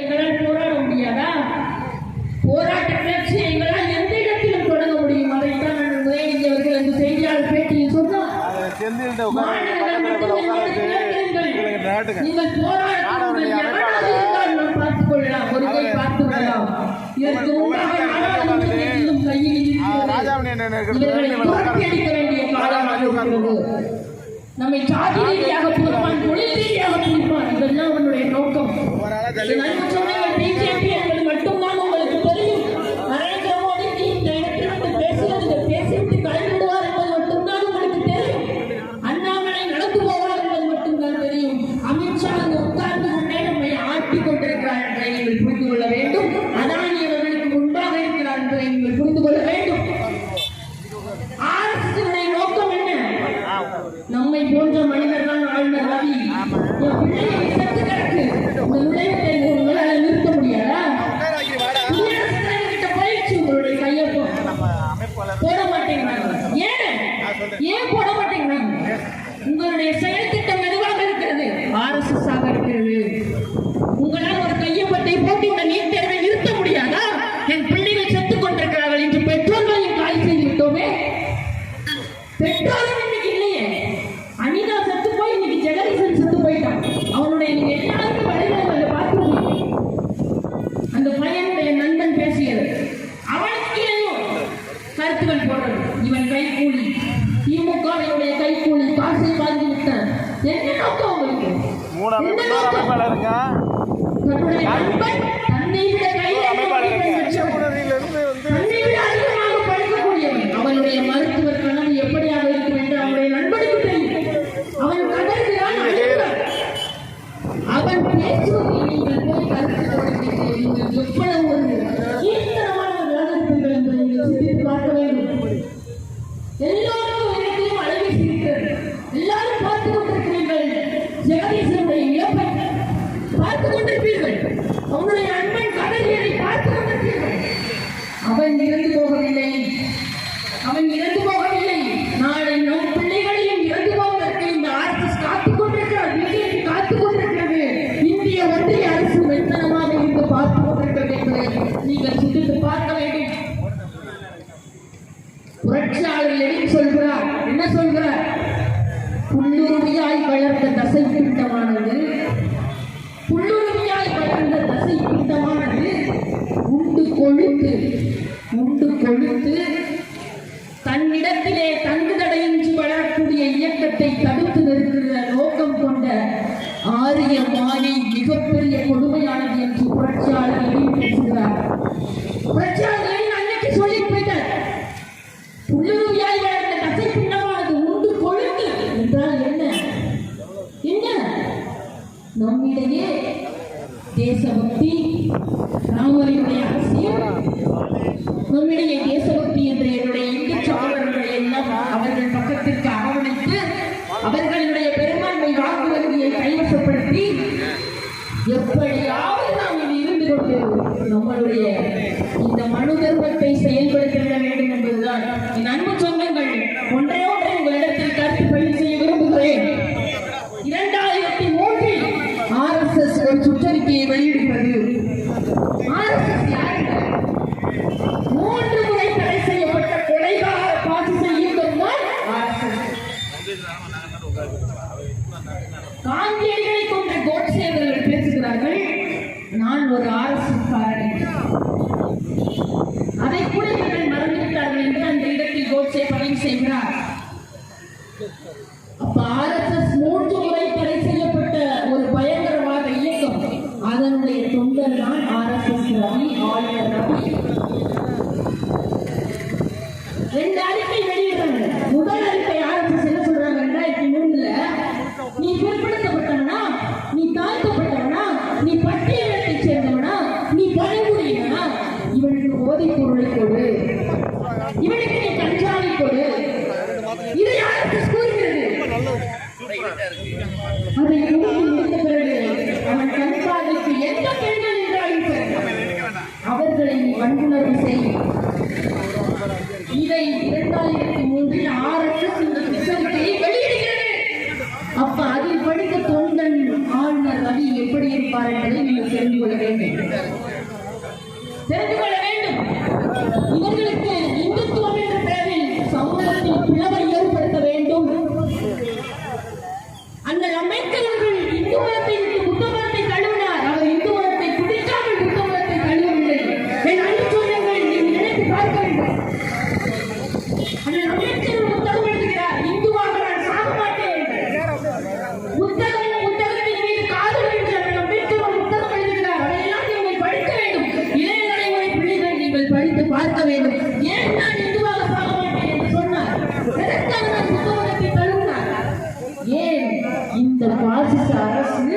எங்களால் போராட முடியாதா? போராட்ட கிளர்ச்சியை எங்களால் எந்த இடத்திலும் தொடங்க முடியும்? அதைத்தான் நான் உதயநிதி அவர்கள் அந்த செய்தியாளர் பேட்டியில் சொன்னார். நீங்கள் நாம் பார்த்துக் கொள்ளலாம். ஒரு கை பார்த்து விடலாம் இதற்கு நாடாளுமன்றத்திலும் கையில் இருக்கிறது. நம்மை சாதி ரீதியாக பிரிப்பான் தொழில் ரீதியாக பிரிப்பான் இதெல்லாம் அவனுடைய நோக்கம். பிஜேபி என்பது மட்டும்தான் உங்களுக்கு தெரியும். நரேந்திர மோடி இந்த இடத்தில் வந்து பேசியது பேசிவிட்டு கலந்துடுவார் என்பது மட்டும்தான் உங்களுக்கு தெரியும். அண்ணாமலை நடந்து போவார் என்பது மட்டும்தான் தெரியும். அமித்ஷா அங்கு உட்கார்ந்து கொண்டே நம்மை ஆட்டிக் கொண்டிருக்கிறார் என்பதை நீங்கள் புரிந்து கொள்ள வேண்டும். ஏன் போட மாட்டேங்கிறாங்க உங்களுடைய செயல் திட்டம் எதுவாக இருக்கிறது ஆர்எஸ்எஸ் ஆக இருக்கிறது. உங்களால் ஒரு மூணு அமைப்பு நோக்கம் அமைப்பாளருங்க. அமைப்பாளருங்க வந்து அவனுடைய மருத்துவர் கனவு எப்படியாக இருக்கும் என்று அவனுடைய நண்பனுக்கு தெரியும் அவன் கதறுகிறான் அழுகிறான் அவன் பேசுவதை நீங்கள் போய் கருத்து கொடுக்கிறீர்கள் நீங்கள் எவ்வளவு ஒரு கீர்த்தனமானவர்களாக இருப்பீர்கள் என்பதை நீங்கள் சிந்தித்து பார்க்க வேண்டும் எல்லோருக்கும் இடத்திலும் அழகி இருக்கிறது எல்லாரும் பார்த்துக் கொண்டிருக்கிறீர்கள் ஜெகதீசனுடைய இழப்பை பார்த்துக் கொண்டிருப்பீர்கள் அவனுடைய அன்பன் கதறியதை பார்த்துக் கொண்டிருப்பீர்கள் அவன் இறந்து ஆரிய மாயை மிகப்பெரிய கொடுமையானது என்று புரட்சியாளர் லெனின் பேசுகிறார் புரட்சியாளர் அன்னைக்கு சொல்லி போயிட்டார் புல்லுருவியாய் வளர்ந்த தசை பிண்டமானது உண்டு கொழுத்து என்றால் என்ன? என்ன? நம்மிடையே தேசபக்தி ராமரினுடைய அரசியல் நம்மிடையே தேசபக்தி என்ற என்னுடைய இந்து சகோதரர்களை எல்லாம் அவர்கள் பக்கத்திற்கு அரவணைத்து அவர்களுடைய எப்படியாவது நாம் இனி இருந்து கொண்டு நம்மளுடைய இந்த மனு தர்மத்தை செயல்படுத்திவிட வேண்டும் என்பதுதான். என் அன்பு சொந்தங்கள் ஒன்றே ஒன்றை உங்களிடத்தில் கருத்து பதிவு செய்ய விரும்புகிறேன். இரண்டாயிரத்தி மூன்றில் ஆர்எஸ்எஸ் ஒரு சுற்றறிக்கையை வெளியிடுகிறது. ஆர்எஸ்எஸ் மூன்று முறை தடை செய்யப்பட்ட கொலைகார பாசிச இயக்கம் நான் ஒரு ஆர்எஸ்எஸ் அதை கூட இவர்கள் மறந்துவிட்டார்கள் என்று அந்த இடத்தில் கோட்சே பதிவு செய்கிறார். அப்ப ஆர்எஸ்எஸ் போதை பொருளை கொடு. இவனுக்கு நீ கஞ்சாவை கொடு. இது யாருக்கு கூறுகிறது? அதை கூறி முடித்த பிறகு அவன் கண்பாதைக்கு எந்த பெண்கள் என்றாலும் அவர்களை நீ வன்புணர்வு செய்ய Então quase sai assim.